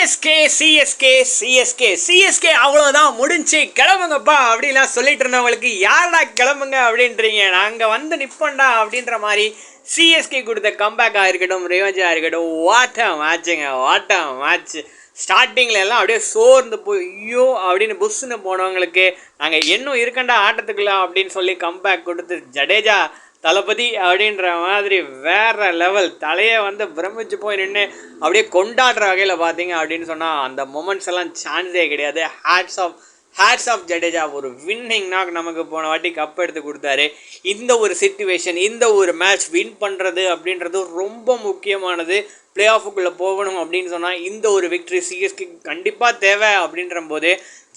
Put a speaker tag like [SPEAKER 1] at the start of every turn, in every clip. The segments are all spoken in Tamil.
[SPEAKER 1] சிஎஸ்கே சிஎஸ்கே சிஎஸ்கே சிஎஸ்கே அவ்வளோதான் முடிஞ்சு கிளம்புங்கப்பா அப்படின்லாம் சொல்லிட்டு இருந்தவங்களுக்கு யாரடா கிளம்புங்க அப்படின்றீங்க? நாங்கள் வந்து நிற்போண்டா அப்படின்ற மாதிரி சிஎஸ்கே கொடுத்த கம்பேக்காக இருக்கட்டும் ரிவெஞ்சாக இருக்கட்டும் வாட்டம் மேட்சுங்க வாட்டம் மேட்ச் ஸ்டார்டிங்கில் எல்லாம் அப்படியே சோர்ந்து போய் ஐயோ அப்படின்னு புஷ்ஷுன்னு போனவங்களுக்கு நாங்கள் இன்னும் இருக்கண்டா ஆட்டத்துக்குள்ள அப்படின்னு சொல்லி கம்பேக் கொடுத்து ஜடேஜா தளபதி அப்படின்ற மாதிரி வேற லெவல் தலையை வந்து பிரமிச்சு போய் நின்று அப்படியே கொண்டாடுற வகையில் பார்த்தீங்க அப்படின்னு சொன்னால் அந்த மொமெண்ட்ஸ் எல்லாம் சான்ஸே கிடையாது. Hats off hats off Jadeja ஒரு வின்னிங் நாக் நமக்கு போன வாட்டி கப் எடுத்து கொடுத்தாரு. இந்த ஒரு சுச்சுவேஷன் இந்த ஒரு மேட்ச் வின் பண்ணுறது அப்படின்றது ரொம்ப முக்கியமானது. பிளே ஆஃபுக்குள்ளே போகணும் அப்படின்னு சொன்னால் இந்த ஒரு விக்ட்ரி சிஎஸ்கே கண்டிப்பாக தேவை அப்படின்ற போது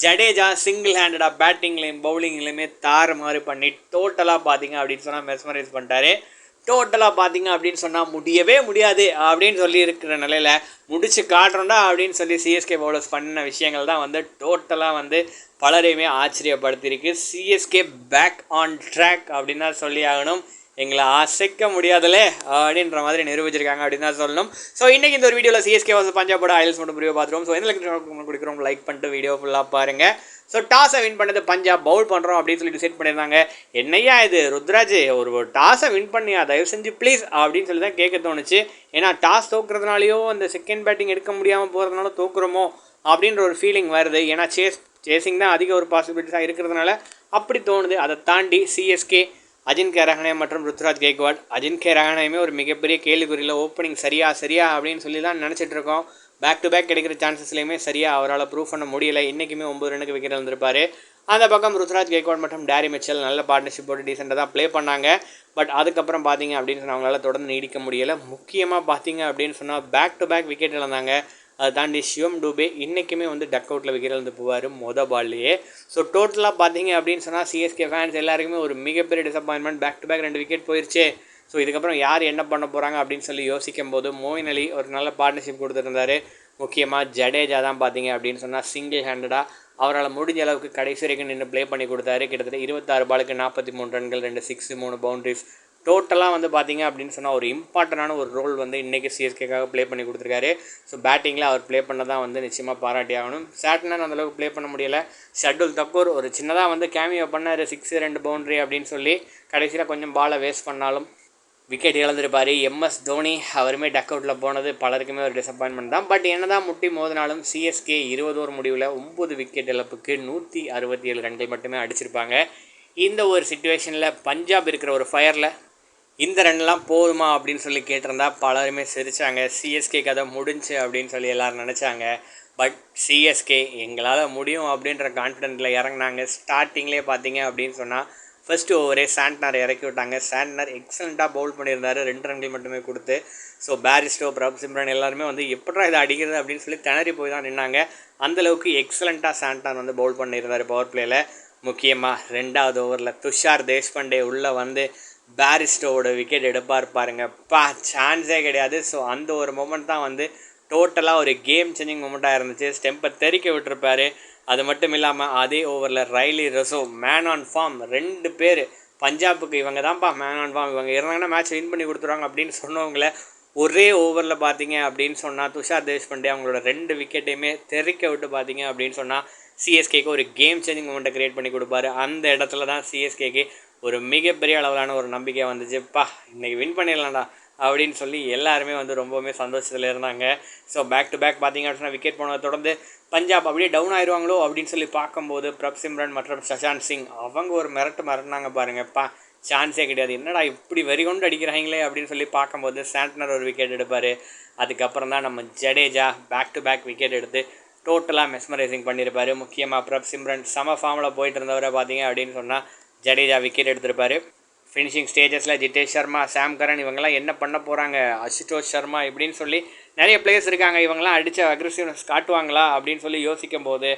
[SPEAKER 1] ஜடேஜா சிங்கிள் ஹேண்டடாக பேட்டிங்லேயும் பவுலிங்லேயுமே தாறு மாதிரி பண்ணி டோட்டலாக பார்த்தீங்க அப்படின்னு சொன்னால் மெஸ்மரைஸ் பண்ணிட்டாரு. டோட்டலாக பார்த்தீங்க அப்படின்னு சொன்னால் முடியவே முடியாது அப்படின்னு சொல்லி இருக்கிற நிலையில் முடிச்சு காட்டுறோண்டா அப்படின்னு சொல்லி சிஎஸ்கே பவுலர்ஸ் பண்ண விஷயங்கள் தான் வந்து டோட்டலாக வந்து பலரையுமே ஆச்சரியப்படுத்தியிருக்கு. சிஎஸ்கே பேக் ஆன் ட்ராக் அப்படின்னு தான் சொல்லி ஆகணும். எங்களை அசைக்க முடியாதுலே அப்படின்ற மாதிரி நிரூபிச்சிருக்காங்க அப்படின்னு தான் சொல்லணும். ஸோ இன்றைக்கி இந்த ஒரு வீடியோவில் சிஎஸ்கே வாசல் பஞ்சாபோட ஐல்ஸ் மட்டும் புரிய பார்த்துருவோம். ஸோ எந்த கொடுக்குறோம்? லைக் பண்ணிட்டு வீடியோ ஃபுல்லாக பாருங்கள் ஸோ டாஸை வின் பண்ணது பஞ்சாப் பவுல் பண்ணுறோம் அப்படின்னு சொல்லி டிசைட் பண்ணியிருந்தாங்க. என்னையா இது? ருத்ராஜ் ஒரு டாஸை வின் பண்ணியா? தயவு செஞ்சு ப்ளீஸ் அப்படின்னு சொல்லி தான் கேட்க தோணுச்சு. ஏன்னா டாஸ் தோக்குறதுனாலையோ அந்த செகண்ட் பேட்டிங் எடுக்க முடியாமல் போகிறதுனால தோக்குறோமோ அப்படின்ற ஒரு ஃபீலிங் வருது. ஏன்னா சேஸ் சேசிங் தான் அதிக ஒரு பாசிபிலிட்டிஸாக இருக்கிறதுனால அப்படி தோணுது. அதை தாண்டி சிஎஸ்கே அஜின்கே ரஹானே மற்றும் ருத்ராஜ் கேக்வாட் அஜின்கே ரஹானேயுமே ஒரு மிகப்பெரிய கேள்விக்குறியில் ஓப்பனிங் சரியா சரியா அப்படின்னு சொல்லி தான் நினச்சிட்டு இருக்கோம். பேக் டு பேக் கிடைக்கிற சான்சஸ்லையுமே சரியாக அவரால் ப்ரூவ் பண்ண முடியலை. இன்றைக்குமே ஒம்பது ரனுக்கு விக்கெட் வந்திருப்பார் அந்த பக்கம் ருத்ராஜ் கேக்வாட் மற்றும் டேரி மிச்சல் நல்ல பார்ட்னர்ஷிப் போட்டு டீசெண்டாக தான் ப்ளே பண்ணாங்க. பட் அதுக்கப்புறம் பார்த்தீங்க அப்படின்னு சொன்னால் அவங்களால தொடர்ந்து நீடிக்க முடியலை. முக்கியமாக பார்த்தீங்க அப்படின்னு சொன்னால் பேக் டு பேக் விக்கெட் இழந்தாங்க. அதை தாண்டி சிவம் டூபே இன்றைக்குமே வந்து டக் அவுட்டில் விக்கெட் வந்து போவார் மொத பால்லையே ஸோ டோட்டலாக பார்த்தீங்க அப்படின்னு சொன்னால் சிஎஸ்கே ஃபேன்ஸ் எல்லாருக்குமே ஒரு மிகப்பெரிய டிசப்பாயின்மெண்ட் பேக் டு பேக் ரெண்டு விக்கெட் போயிடுச்சு ஸோ இதுக்கப்புறம் யார் என்ன பண்ண போகிறாங்க அப்படின்னு சொல்லி யோசிக்கும் போது மோயின் அலி ஒரு நல்ல பார்ட்னர்ஷிப் கொடுத்துருந்தாரு. முக்கியமாக ஜடேஜா தான் பார்த்தீங்க அப்படின்னு சொன்னால் சிங்கிள் ஹேண்டடாக அவரால் முடிஞ்ச அளவுக்கு கடைசி வரைக்கும் நின்று ப்ளே பண்ணி கொடுத்தாரு. கிட்டத்தட்ட இருபத்தாறு பாலுக்கு நாற்பத்தி மூணு ரன்கள் ரெண்டு சிக்ஸ் மூணு பவுண்ட்ரிஸ் டோட்டலாக வந்து பார்த்தீங்க அப்படின்னு சொன்னால் ஒரு இம்பார்ட்டண்டான ஒரு ரோல் வந்து இன்றைக்கி சிஎஸ்கேக்காக ப்ளே பண்ணி கொடுத்துருக்காரு. ஸோ பேட்டிங்கில் அவர் ப்ளே பண்ண தான் வந்து நிச்சயமாக பாராட்டி ஆகணும். சேட்னர் அந்தளவுக்கு ப்ளே பண்ண முடியலை. ஷட்டுல் தக்கூர் ஒரு சின்னதாக வந்து கேமியோ பண்ணார். சிக்ஸ் ரெண்டு பவுண்ட்ரி அப்படின்னு சொல்லி கடைசியில் கொஞ்சம் பாலை வேஸ்ட் பண்ணாலும் விக்கெட் இழந்திருப்பார். எம்எஸ் தோனி அவருமே டக் அவுட்டில் போனது பலருக்குமே ஒரு டிசப்பாயின்மெண்ட் தான். பட் என்ன தான் முட்டி மோதினாலும் சிஎஸ்கே இருபது ஓவர் முடிவில் ஒம்பது விக்கெட் இழப்புக்கு நூற்றி அறுபத்தி ஏழு ரன்கள் மட்டுமே அடிச்சிருப்பாங்க. இந்த ஒரு சுச்சுவேஷனில் பஞ்சாப் இருக்கிற ஒரு ஃபயரில் இந்த ரன்லாம் போதுமா அப்படின்னு சொல்லி கேட்டிருந்தா பலருமே சிரித்தாங்க சிஎஸ்கே கதை முடிஞ்சு அப்படின்னு சொல்லி எல்லோரும் நினச்சாங்க. பட் சிஎஸ்கே எங்களால் முடியும் அப்படின்ற கான்ஃபிடென்ட்டில் இறங்கினாங்க. ஸ்டார்டிங்லேயே பார்த்தீங்க அப்படின்னு சொன்னால் ஃபஸ்ட்டு ஓவரே சாண்ட்னர் இறக்கி விட்டாங்க. சாண்ட்னர் எக்ஸலண்ட்டாக பவுல் பண்ணியிருந்தார். ரெண்டு ரன்கள் மட்டுமே கொடுத்து. ஸோ பேரிஸ்டோ பிரப் சிம்ரன் எல்லாருமே வந்து எப்படா இதை அடிக்கிறது அப்படின்னு சொல்லி திணறி போய் தான் நின்னாங்க. அந்தளவுக்கு எக்ஸலண்ட்டாக சாண்ட்னர் வந்து பவுல் பண்ணியிருந்தார் பவர் பிளேயில் முக்கியமாக ரெண்டாவது ஓவரில் துஷார் தேஷ்பாண்டே உள்ளே வந்து பேரிஸ்டோவோட விக்கெட் எடுப்பார் பாருங்க பா சான்ஸே கிடையாது. ஸோ அந்த ஒரு மூமெண்ட் தான் வந்து டோட்டலாக ஒரு கேம் சேஞ்சிங் மூமெண்ட்டாக இருந்துச்சு. ஸ்டெம்பை தெறிக்க விட்டுருப்பாரு. அது மட்டும் இல்லாமல் அதே ஓவரில் ரைலி ரசோ மேன் ஆன் ஃபார்ம் ரெண்டு பேர். பஞ்சாபுக்கு இவங்க தான்ப்பா மேன் ஆன் ஃபார்ம் இவங்க இருந்தாங்கன்னா மேட்ச் வின் பண்ணி கொடுத்துருவாங்க அப்படின்னு சொன்னவங்கள ஒரே ஓவரில் பார்த்தீங்க அப்படின்னு சொன்னால் துஷார் தேஷ்பாண்டே அவங்களோட ரெண்டு விக்கெட்டையுமே தெறிக்க விட்டு பார்த்தீங்க அப்படின்னு சொன்னால் சிஎஸ்கேக்கு ஒரு கேம் சேஞ்சிங் மூமெண்ட்டை க்ரியேட் பண்ணி கொடுப்பாரு. அந்த இடத்துல தான் சிஎஸ்கேக்கு ஒரு மிகப்பெரிய அளவிலான ஒரு நம்பிக்கை வந்துச்சுப்பா இன்றைக்கி வின் பண்ணிடலாம்டா அப்படின்னு சொல்லி எல்லாருமே வந்து ரொம்பவுமே சந்தோஷத்தில் இருந்தாங்க. ஸோ பேக் டு பேக் பார்த்தீங்க அப்படின்னா விக்கெட் போனதை தொடர்ந்து பஞ்சாப் அப்படியே டவுன் ஆயிடுவாங்களோ அப்படின்னு சொல்லி பார்க்கும்போது பிரப் சிம்ரன் மற்றும் சஷாந்த் சிங் அவங்க ஒரு மிரட்டு மிரட்டினாங்க பாருங்கப்பா சான்ஸே கிடையாது. என்னடா இப்படி வெறி கொண்டு அடிக்கிறாங்களே அப்படின்னு சொல்லி பார்க்கும்போது சாண்ட்னர் ஒரு விக்கெட் எடுப்பார். அதுக்கப்புறம் தான் நம்ம Jadeja back to back wicket எடுத்து டோட்டலாக மெஸ்மரைசிங் பண்ணியிருப்பார் முக்கியமாக பிரப் சிம்ரன் சம ஃபார்மில் போயிட்டு இருந்தவரை பார்த்தீங்க அப்படின்னு சொன்னால் ஜடேஜா விக்கெட் எடுத்திருப்பார். ஃபினிஷிங் ஸ்டேஜஸில் ஜிதேஷ் சர்மா சாம் கரன் இவங்கெல்லாம் என்ன பண்ண போகிறாங்க அசுதோஷ் சர்மா இப்படின்னு சொல்லி நிறைய பிளேயர்ஸ் இருக்காங்க. இவங்கெல்லாம் அடித்த அக்ரெசிவ்னஸ் காட்டுவாங்களா அப்படின்னு சொல்லி யோசிக்கும் போது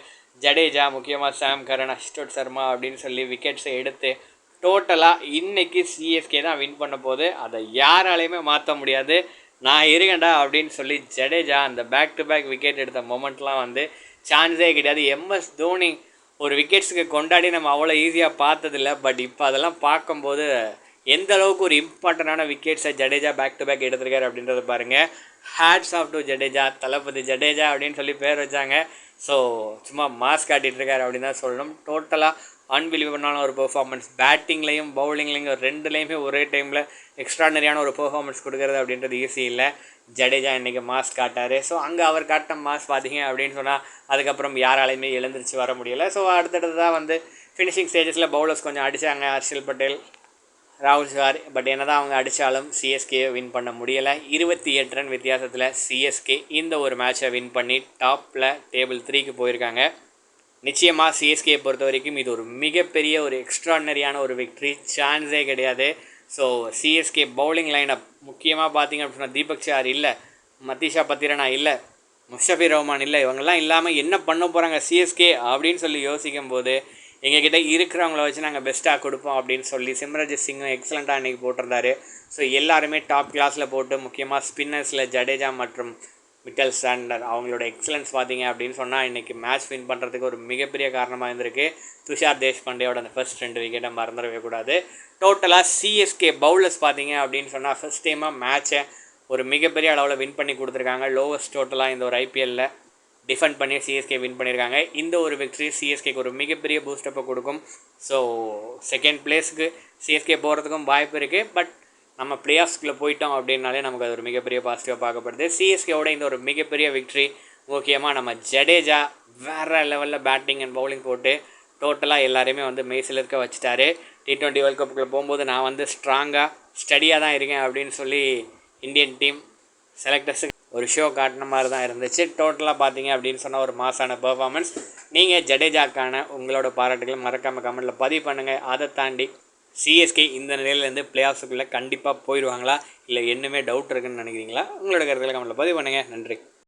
[SPEAKER 1] ஜடேஜா முக்கியமாக சாம் கரன் அசுதோஷ் சர்மா அப்படின்னு சொல்லி விக்கெட்ஸை எடுத்து டோட்டலாக இன்றைக்கி சிஎஸ்கே தான் வின் பண்ண போது அதை யாராலையுமே மாற்ற முடியாது. நான் இருக்கேன்டா அப்படின்னு சொல்லி ஜடேஜா அந்த பேக் டு பேக் விக்கெட் எடுத்த மொமெண்ட்லாம் வந்து சான்ஸே கிடையாது. எம்எஸ் தோனி ஒரு விக்கெட்ஸுக்கு கொண்டாடி நம்ம அவ்வளோ ஈஸியாக பார்த்ததில்ல பட் இப்போ அதெல்லாம் பார்க்கும்போது எந்த அளவுக்கு ஒரு இம்பார்ட்டண்டான விக்கெட்ஸை ஜடேஜா பேக் டு பேக் எடுத்திருக்காரு அப்படின்றத பாருங்கள் hats off to Jadeja Thalapathy Jadeja அப்படின்னு சொல்லி பேர் வச்சாங்க. ஸோ சும்மா மாஸ்க் காட்டிட்டு அப்படின்னு தான் சொல்லணும். டோட்டலாக அன்பிலீவபிளான ஒரு பெர்ஃபார்மன்ஸ் பேட்டிங்லேயும் பவுலிங்லேயும் ரெண்டுலேயுமே ஒரே டைமில் எக்ஸ்ட்ரானரியான ஒரு பெர்ஃபார்மன்ஸ் கொடுக்குறது அப்படின்றது ஈஸி இல்லை. ஜடேஜா இன்றைக்கி மாஸ் காட்டார். ஸோ அங்கே அவர் காட்டின மாஸ் பார்த்தீங்க அப்படின்னு சொன்னால் அதுக்கப்புறம் யாராலையுமே எழுந்திரிச்சு வர முடியலை. ஸோ அடுத்தடுத்து தான் வந்து ஃபினிஷிங் ஸ்டேஜஸில் பவுலர்ஸ் கொஞ்சம் அடித்தாங்க ஹர்ஷல் பட்டேல் ராகுல் சார் பட் என்ன தான் அவங்க அடித்தாலும் சிஎஸ்கே வின் பண்ண முடியலை. இருபத்தி எட்டு ரன் வித்தியாசத்தில் சிஎஸ்கே இந்த ஒரு மேட்சை வின் பண்ணி டாப்பில் டேபிள் த்ரீக்கு போயிருக்காங்க. நிச்சயமாக சிஎஸ்கே பொறுத்த வரைக்கும் இது ஒரு மிகப்பெரிய ஒரு எக்ஸ்ட்ராடனரியான ஒரு விக்ட்ரி சான்ஸே கிடையாது. ஸோ சிஎஸ்கே பவுலிங் லைனப் முக்கியமாக பார்த்தீங்க அப்படின்னா தீபக் சார் இல்லை மத்தீஷா பத்திரனா இல்லை முஷபி ரஹ்மான் இல்லை இவங்கெல்லாம் இல்லாமல் என்ன பண்ண போகிறாங்க சிஎஸ்கே அப்படின்னு சொல்லி யோசிக்கும் போது எங்ககிட்ட இருக்கிறவங்கள வச்சு நாங்கள் பெஸ்ட்டாக கொடுப்போம் அப்படின்னு சொல்லி சிம்ரஜித் சிங்கும் எக்ஸலண்ட்டாக அன்னைக்கு போட்டிருந்தாரு. ஸோ எல்லாருமே டாப் கிளாஸில் போட்டு முக்கியமாக ஸ்பின்னர்ஸில் ஜடேஜா மற்றும் மிட்டல் ஸ்டாண்டர் அவங்களோட எக்ஸலன்ஸ் பார்த்தீங்க அப்படின்னு சொன்னால் இன்றைக்கி மேட்ச் வின் பண்ணுறதுக்கு ஒரு மிகப்பெரிய காரணமாக இருந்திருக்கு. துஷார் தேஷ்பாண்டேயோட அந்த ஃபர்ஸ்ட் ரெண்டு விக்கெட்டை மறந்துடவே கூடாது. டோட்டலாக சிஎஸ்கே பவுலர்ஸ் பார்த்தீங்க அப்படின்னு சொன்னால் ஃபஸ்ட் டைமாக மேட்ச்சை ஒரு மிகப்பெரிய அளவில் வின் பண்ணி கொடுத்துருக்காங்க. லோவஸ்ட் டோட்டலாக இந்த ஒரு ஐபிஎல்லில் டிஃபெண்ட் பண்ணி சிஎஸ்கே வின் பண்ணியிருக்காங்க இந்த ஒரு விக்ட்ரி சிஎஸ்கேக்கு ஒரு மிகப்பெரிய பூஸ்டப்பை கொடுக்கும். ஸோ செகண்ட் பிளேஸுக்கு சிஎஸ்கே போகிறதுக்கும் வாய்ப்பு இருக்குது பட் நம்ம பிளே ஆஃப்ஸ்குள்ளே போயிட்டோம் அப்படின்னாலே நமக்கு அது ஒரு மிகப்பெரிய பாசிட்டிவாக பார்க்கப்படுது. சிஎஸ்கேவோட இந்த ஒரு மிகப்பெரிய விக்ட்ரி முக்கியமாக நம்ம ஜடேஜா வேறு லெவலில் பேட்டிங் அண்ட் பவுலிங் போட்டு டோட்டலாக எல்லாருமே வந்து மெய்சில் இருக்க வச்சுட்டாரு. டி ட்வெண்ட்டி வேர்ல்ட் கப்புக்குள்ளே போகும்போது நான் வந்து ஸ்ட்ராங்காக ஸ்டடியாக தான் இருக்கேன் அப்படின்னு சொல்லி இந்தியன் டீம் செலக்டர்ஸுக்கு ஒரு ஷோ காட்டின மாதிரி தான் இருந்துச்சு டோட்டலாக பார்த்தீங்க அப்படின்னு சொன்னால் ஒரு மாசான பெர்ஃபாமன்ஸ் நீங்கள் ஜடேஜாக்கான உங்களோட பாராட்டுகளை மறக்காமல் கமெண்ட்டில் பதிவு பண்ணுங்கள் அதை தாண்டி சிஎஸ்கே இந்த நிலையிலேருந்து பிளே ஆஃப்ஸுக்குள்ளே கண்டிப்பாக போயிடுவாங்களா இல்லை என்னமே டவுட் இருக்குன்னு நினைக்கிறீங்களா? உங்களோட கருத்துக்களை கமெண்ட்டில் பதிவு பண்ணுங்கள் நன்றி.